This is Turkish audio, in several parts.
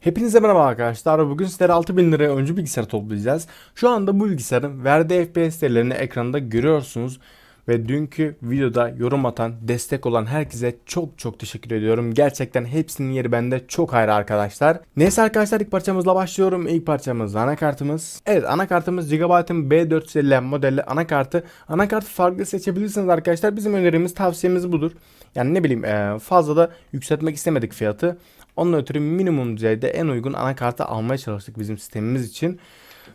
Hepinize merhaba arkadaşlar. Bugün sizlere 6000 liraya öncü bilgisayar toplayacağız. Şu anda bu bilgisayarın verdiği FPS değerlerini ekranda görüyorsunuz. Ve dünkü videoda yorum atan, destek olan herkese çok çok teşekkür ediyorum. Gerçekten hepsinin yeri bende çok ayrı arkadaşlar. Neyse arkadaşlar ilk parçamızla başlıyorum. İlk parçamız anakartımız. Evet anakartımız Gigabyte'ın B450 modeli anakartı. Anakartı farklı seçebilirsiniz arkadaşlar. Bizim önerimiz tavsiyemiz budur. Yani ne bileyim fazla da yükseltmek istemedik fiyatı. Onun ötürü minimum düzeyde en uygun anakartı almaya çalıştık bizim sistemimiz için.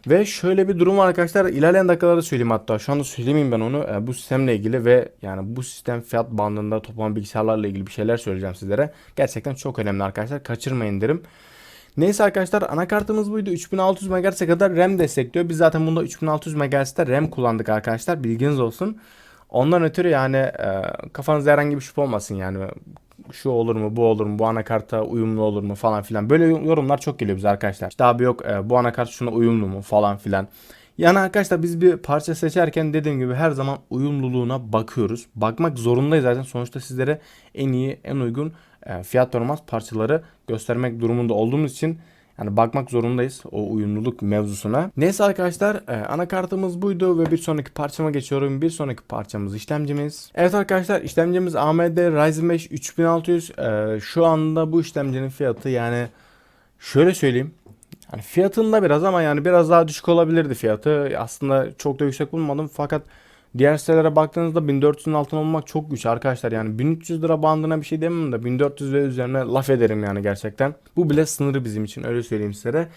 Ve şöyle bir durum var arkadaşlar. İlerleyen dakikalarda söyleyeyim hatta. Şu anda söylemeyeyim ben onu. Ee, bu sistemle ilgili ve yani bu sistem fiyat bandında toplam bilgisayarlarla ilgili bir şeyler söyleyeceğim sizlere. Gerçekten çok önemli arkadaşlar. Kaçırmayın derim. Neyse arkadaşlar anakartımız buydu. 3600 MHz'e kadar RAM destekliyor. Biz zaten bunda 3600 MHz'de RAM kullandık arkadaşlar. Bilginiz olsun. Ondan ötürü yani e, kafanızda herhangi bir şüphe olmasın yani şu olur mu bu olur mu bu anakarta uyumlu olur mu falan filan böyle yorumlar çok geliyor bize arkadaşlar. İşte abi yok e, bu anakart şuna uyumlu mu falan filan. Yani arkadaşlar biz bir parça seçerken dediğim gibi her zaman uyumluluğuna bakıyoruz. Bakmak zorundayız zaten sonuçta sizlere en iyi en uygun e, fiyat performans parçaları göstermek durumunda olduğumuz için yani bakmak zorundayız o uyumluluk mevzusuna. Neyse arkadaşlar e, anakartımız buydu ve bir sonraki parçama geçiyorum. Bir sonraki parçamız işlemcimiz. Evet arkadaşlar işlemcimiz AMD Ryzen 5 3600. E, şu anda bu işlemcinin fiyatı yani şöyle söyleyeyim. Yani fiyatında biraz ama yani biraz daha düşük olabilirdi fiyatı. Aslında çok da yüksek bulmadım fakat diğer sitelere baktığınızda 1400'ün altına olmak çok güç arkadaşlar. Yani 1300 lira bandına bir şey demem de 1400 ve üzerine laf ederim yani gerçekten. Bu bile sınırı bizim için öyle söyleyeyim sizlere.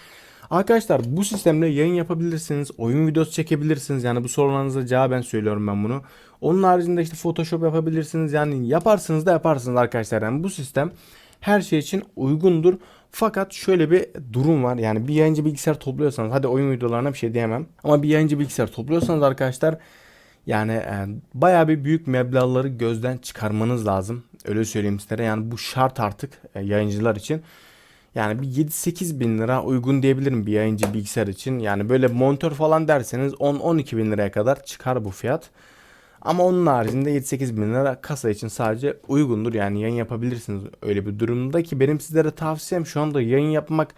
Arkadaşlar bu sistemle yayın yapabilirsiniz, oyun videosu çekebilirsiniz. Yani bu sorularınıza cevaben söylüyorum ben bunu. Onun haricinde işte Photoshop yapabilirsiniz. Yani yaparsınız da yaparsınız arkadaşlar. Yani bu sistem her şey için uygundur. Fakat şöyle bir durum var. Yani bir yayıncı bilgisayar topluyorsanız hadi oyun videolarına bir şey diyemem. Ama bir yayıncı bilgisayar topluyorsanız arkadaşlar yani e, bayağı bir büyük meblağları gözden çıkarmanız lazım. Öyle söyleyeyim sizlere. Yani bu şart artık e, yayıncılar için. Yani bir 7-8 bin lira uygun diyebilirim bir yayıncı bilgisayar için. Yani böyle monitör falan derseniz 10-12 bin liraya kadar çıkar bu fiyat. Ama onun haricinde 7-8 bin lira kasa için sadece uygundur. Yani yayın yapabilirsiniz öyle bir durumda ki benim sizlere tavsiyem şu anda yayın yapmak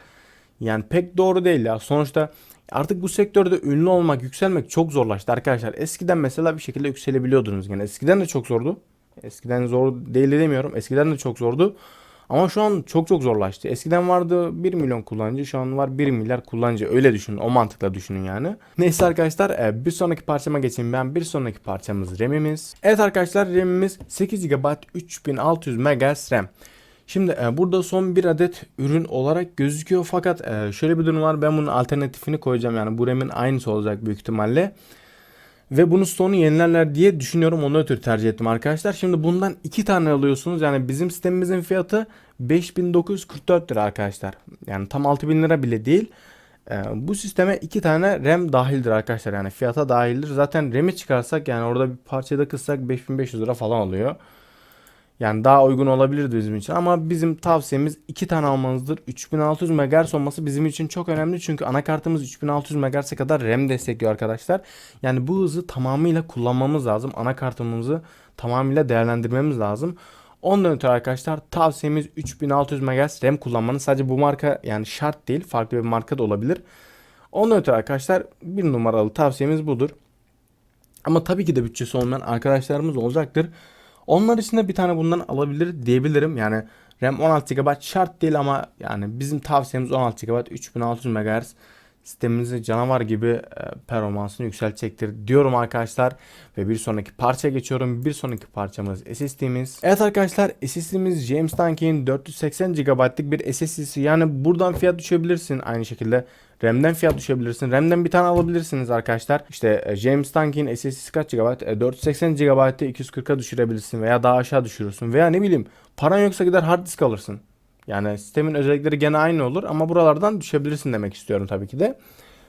yani pek doğru değil ya. Sonuçta artık bu sektörde ünlü olmak, yükselmek çok zorlaştı arkadaşlar. Eskiden mesela bir şekilde yükselebiliyordunuz. Yani eskiden de çok zordu. Eskiden zor değil demiyorum. Eskiden de çok zordu. Ama şu an çok çok zorlaştı. Eskiden vardı 1 milyon kullanıcı şu an var 1 milyar kullanıcı. Öyle düşünün o mantıkla düşünün yani. Neyse arkadaşlar e, bir sonraki parçama geçeyim ben. Bir sonraki parçamız RAM'imiz. Evet arkadaşlar RAM'imiz 8 GB 3600 MHz RAM. Şimdi e, burada son bir adet ürün olarak gözüküyor fakat e, şöyle bir durum var ben bunun alternatifini koyacağım yani bu RAM'in aynısı olacak büyük ihtimalle. Ve bunu sonu yenilerler diye düşünüyorum. Onu ötürü tercih ettim arkadaşlar. Şimdi bundan iki tane alıyorsunuz. Yani bizim sistemimizin fiyatı 5944 lira arkadaşlar. Yani tam 6000 lira bile değil. Ee, bu sisteme iki tane RAM dahildir arkadaşlar. Yani fiyata dahildir. Zaten RAM'i çıkarsak yani orada bir parçayı da kıssak 5500 lira falan oluyor. Yani daha uygun olabilirdi bizim için ama bizim tavsiyemiz iki tane almanızdır. 3600 MHz olması bizim için çok önemli çünkü anakartımız 3600 MHz'e kadar RAM destekliyor arkadaşlar. Yani bu hızı tamamıyla kullanmamız lazım. Anakartımızı tamamıyla değerlendirmemiz lazım. Ondan ötürü arkadaşlar tavsiyemiz 3600 MHz RAM kullanmanız. Sadece bu marka yani şart değil. Farklı bir marka da olabilir. Ondan ötürü arkadaşlar bir numaralı tavsiyemiz budur. Ama tabii ki de bütçesi olmayan arkadaşlarımız olacaktır. Onlar için de bir tane bundan alabilir diyebilirim. Yani RAM 16 GB şart değil ama yani bizim tavsiyemiz 16 GB 3600 MHz sisteminizi canavar gibi e, performansını yükseltecektir diyorum arkadaşlar. Ve bir sonraki parça geçiyorum. Bir sonraki parçamız SSD'miz. Evet arkadaşlar SSD'miz James Duncan 480 GB'lık bir SSD'si. Yani buradan fiyat düşebilirsin aynı şekilde. RAM'den fiyat düşebilirsin. RAM'den bir tane alabilirsiniz arkadaşlar. İşte e, James Duncan SSD'si kaç GB? E, 480 GB'ı 240'a düşürebilirsin veya daha aşağı düşürürsün. Veya ne bileyim paran yoksa gider hard disk alırsın. Yani sistemin özellikleri gene aynı olur ama buralardan düşebilirsin demek istiyorum tabii ki de.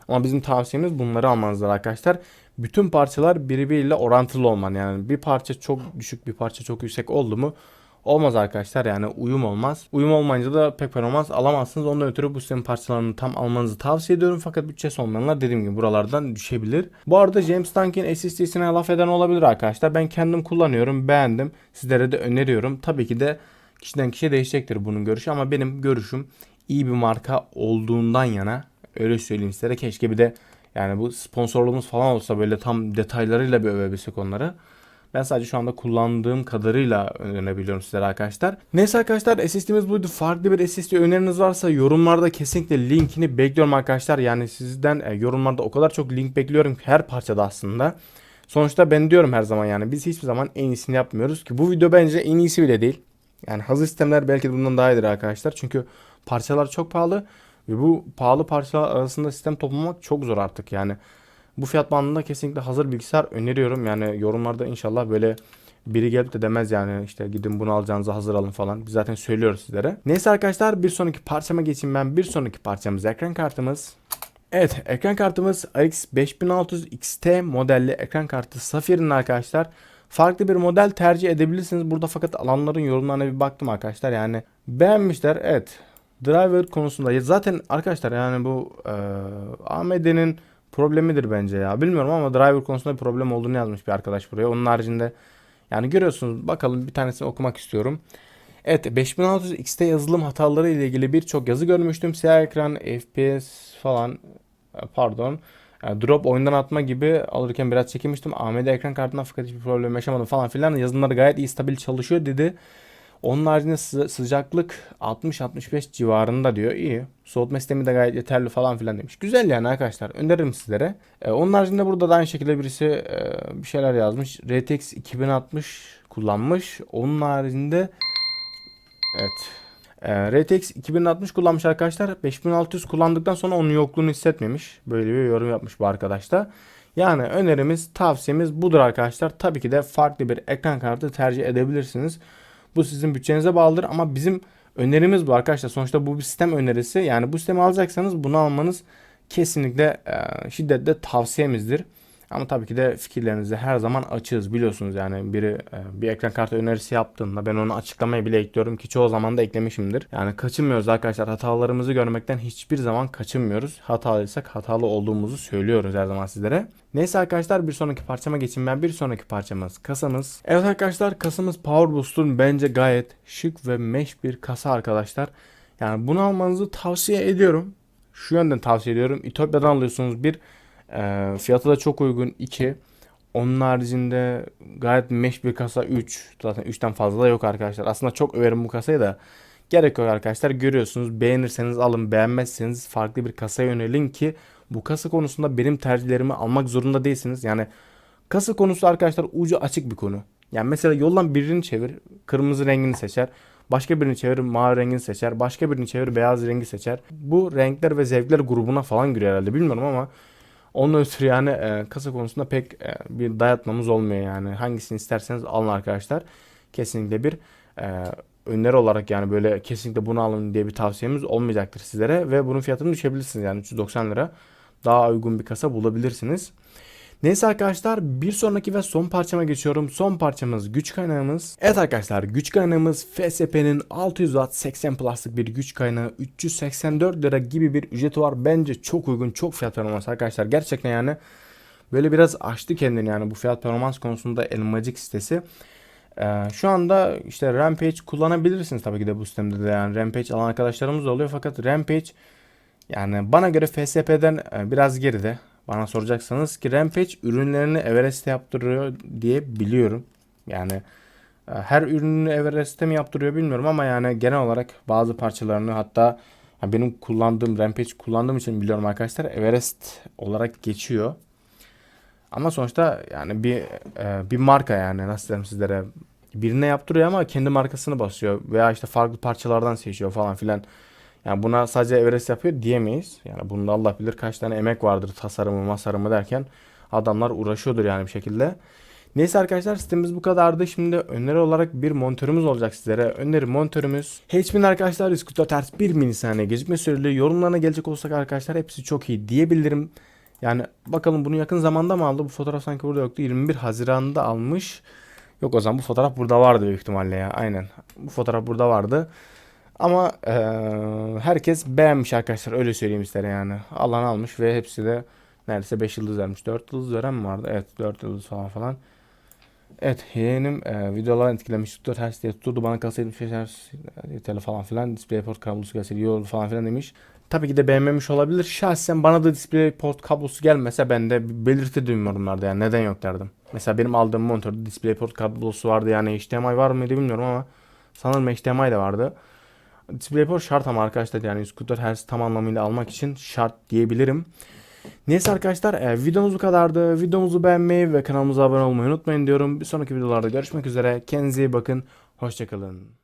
Ama bizim tavsiyemiz bunları almanızdır arkadaşlar. Bütün parçalar birbiriyle orantılı olman. Yani bir parça çok düşük bir parça çok yüksek oldu mu olmaz arkadaşlar yani uyum olmaz. Uyum olmayınca da pek performans alamazsınız. Ondan ötürü bu sistemin parçalarını tam almanızı tavsiye ediyorum. Fakat bütçesi olmayanlar dediğim gibi buralardan düşebilir. Bu arada James Duncan SSD'sine laf eden olabilir arkadaşlar. Ben kendim kullanıyorum beğendim. Sizlere de öneriyorum. Tabii ki de kişiden kişiye değişecektir bunun görüşü ama benim görüşüm iyi bir marka olduğundan yana öyle söyleyeyim size de keşke bir de yani bu sponsorluğumuz falan olsa böyle tam detaylarıyla bir övebilsek onları. Ben sadece şu anda kullandığım kadarıyla önerebiliyorum sizlere arkadaşlar. Neyse arkadaşlar SSD'miz buydu. Farklı bir SSD öneriniz varsa yorumlarda kesinlikle linkini bekliyorum arkadaşlar. Yani sizden e, yorumlarda o kadar çok link bekliyorum ki her parçada aslında. Sonuçta ben diyorum her zaman yani biz hiçbir zaman en iyisini yapmıyoruz ki bu video bence en iyisi bile değil. Yani hazır sistemler belki de bundan daha iyidir arkadaşlar. Çünkü parçalar çok pahalı ve bu pahalı parçalar arasında sistem toplamak çok zor artık yani. Bu fiyat bandında kesinlikle hazır bilgisayar öneriyorum. Yani yorumlarda inşallah böyle biri gelip de demez yani işte gidin bunu alacağınızı hazır alın falan. Biz zaten söylüyoruz sizlere. Neyse arkadaşlar bir sonraki parçama geçeyim ben. Bir sonraki parçamız ekran kartımız. Evet ekran kartımız RX 5600 XT modelli ekran kartı Safire'in arkadaşlar. Farklı bir model tercih edebilirsiniz burada fakat alanların yorumlarına bir baktım arkadaşlar yani beğenmişler evet. Driver konusunda zaten arkadaşlar yani bu e, AMD'nin problemidir bence ya. Bilmiyorum ama driver konusunda bir problem olduğunu yazmış bir arkadaş buraya. Onun haricinde yani görüyorsunuz bakalım bir tanesini okumak istiyorum. Evet 5600 XT yazılım hataları ile ilgili birçok yazı görmüştüm. Siyah ekran, FPS falan e, pardon. Drop oyundan atma gibi alırken biraz çekinmiştim. AMD ekran kartından fakat hiçbir problem yaşamadım falan filan. Yazılımları gayet iyi stabil çalışıyor dedi. Onun haricinde sı- sıcaklık 60-65 civarında diyor. İyi. Soğutma sistemi de gayet yeterli falan filan demiş. Güzel yani arkadaşlar. Öneririm sizlere. Ee, onun haricinde burada da aynı şekilde birisi e, bir şeyler yazmış. RTX 2060 kullanmış. Onun haricinde evet. Ee, RTX 2060 kullanmış arkadaşlar. 5600 kullandıktan sonra onun yokluğunu hissetmemiş. Böyle bir yorum yapmış bu arkadaş da. Yani önerimiz, tavsiyemiz budur arkadaşlar. Tabii ki de farklı bir ekran kartı tercih edebilirsiniz. Bu sizin bütçenize bağlıdır ama bizim önerimiz bu arkadaşlar. Sonuçta bu bir sistem önerisi. Yani bu sistemi alacaksanız bunu almanız kesinlikle e, şiddetle tavsiyemizdir. Ama tabii ki de fikirlerinizi her zaman açığız biliyorsunuz yani biri e, bir ekran kartı önerisi yaptığında ben onu açıklamaya bile ekliyorum ki çoğu zaman da eklemişimdir. Yani kaçınmıyoruz arkadaşlar hatalarımızı görmekten hiçbir zaman kaçınmıyoruz. Hatalıysak hatalı olduğumuzu söylüyoruz her zaman sizlere. Neyse arkadaşlar bir sonraki parçama geçeyim ben. Bir sonraki parçamız kasamız. Evet arkadaşlar kasamız Power Boost'un bence gayet şık ve mesh bir kasa arkadaşlar. Yani bunu almanızı tavsiye ediyorum. Şu yönden tavsiye ediyorum. İtopya'dan alıyorsunuz bir e, fiyatı da çok uygun 2. Onun haricinde gayet mesh bir kasa 3. Zaten 3'ten fazla da yok arkadaşlar. Aslında çok överim bu kasayı da. Gerek yok arkadaşlar. Görüyorsunuz. Beğenirseniz alın. Beğenmezseniz farklı bir kasaya yönelin ki bu kasa konusunda benim tercihlerimi almak zorunda değilsiniz. Yani kasa konusu arkadaşlar ucu açık bir konu. Yani mesela yoldan birini çevir. Kırmızı rengini seçer. Başka birini çevir mavi rengini seçer. Başka birini çevir beyaz rengi seçer. Bu renkler ve zevkler grubuna falan giriyor herhalde bilmiyorum ama onun ötürü yani e, kasa konusunda pek e, bir dayatmamız olmuyor yani. Hangisini isterseniz alın arkadaşlar. Kesinlikle bir e, öneri olarak yani böyle kesinlikle bunu alın diye bir tavsiyemiz olmayacaktır sizlere. Ve bunun fiyatını düşebilirsiniz yani 390 lira. Daha uygun bir kasa bulabilirsiniz. Neyse arkadaşlar bir sonraki ve son parçama geçiyorum. Son parçamız güç kaynağımız. Evet arkadaşlar güç kaynağımız FSP'nin 600 Watt 80 Plus'lık bir güç kaynağı 384 lira gibi bir ücreti var. Bence çok uygun çok fiyat performans arkadaşlar. Gerçekten yani böyle biraz açtı kendini yani bu fiyat performans konusunda Elmacık sitesi. Ee, şu anda işte Rampage kullanabilirsiniz tabii ki de bu sistemde de yani Rampage alan arkadaşlarımız da oluyor fakat Rampage yani bana göre FSP'den e, biraz geride. Bana soracaksanız ki Rampage ürünlerini Everest'te yaptırıyor diye biliyorum. Yani e, her ürününü Everest'te mi yaptırıyor bilmiyorum ama yani genel olarak bazı parçalarını hatta benim kullandığım Rampage kullandığım için biliyorum arkadaşlar Everest olarak geçiyor. Ama sonuçta yani bir e, bir marka yani nasıl derim sizlere birine yaptırıyor ama kendi markasını basıyor veya işte farklı parçalardan seçiyor falan filan. Yani buna sadece Everest yapıyor diyemeyiz. Yani bunda Allah bilir kaç tane emek vardır tasarımı masarımı derken adamlar uğraşıyordur yani bir şekilde. Neyse arkadaşlar sistemimiz bu kadardı. Şimdi öneri olarak bir monitörümüz olacak sizlere. Öneri monitörümüz HP'nin arkadaşlar 144 Hz 1 milisaniye gecikme süreli. Yorumlarına gelecek olsak arkadaşlar hepsi çok iyi diyebilirim. Yani bakalım bunu yakın zamanda mı aldı? Bu fotoğraf sanki burada yoktu. 21 Haziran'da almış. Yok o zaman bu fotoğraf burada vardı büyük ihtimalle ya. Aynen. Bu fotoğraf burada vardı. Ama e, herkes beğenmiş arkadaşlar öyle söyleyeyim ister yani. Alan almış ve hepsi de neredeyse 5 yıldız vermiş. 4 yıldız veren mi vardı? Evet 4 yıldız falan falan. Evet yeğenim e, videolar etkilemiş. 4 Hz diye tutturdu bana kalsaydı 5 Hz tele falan filan DisplayPort kablosu gelseydi iyi olur falan filan demiş. Tabii ki de beğenmemiş olabilir. Şahsen bana da DisplayPort kablosu gelmese ben de belirtirdim yorumlarda yani neden yok derdim. Mesela benim aldığım monitörde DisplayPort kablosu vardı yani HDMI var mıydı bilmiyorum ama sanırım HDMI de vardı. DisplayPort şart ama arkadaşlar yani 144 Hz tam anlamıyla almak için şart diyebilirim. Neyse arkadaşlar e, videomuz bu kadardı. Videomuzu beğenmeyi ve kanalımıza abone olmayı unutmayın diyorum. Bir sonraki videolarda görüşmek üzere. Kendinize iyi bakın. Hoşçakalın.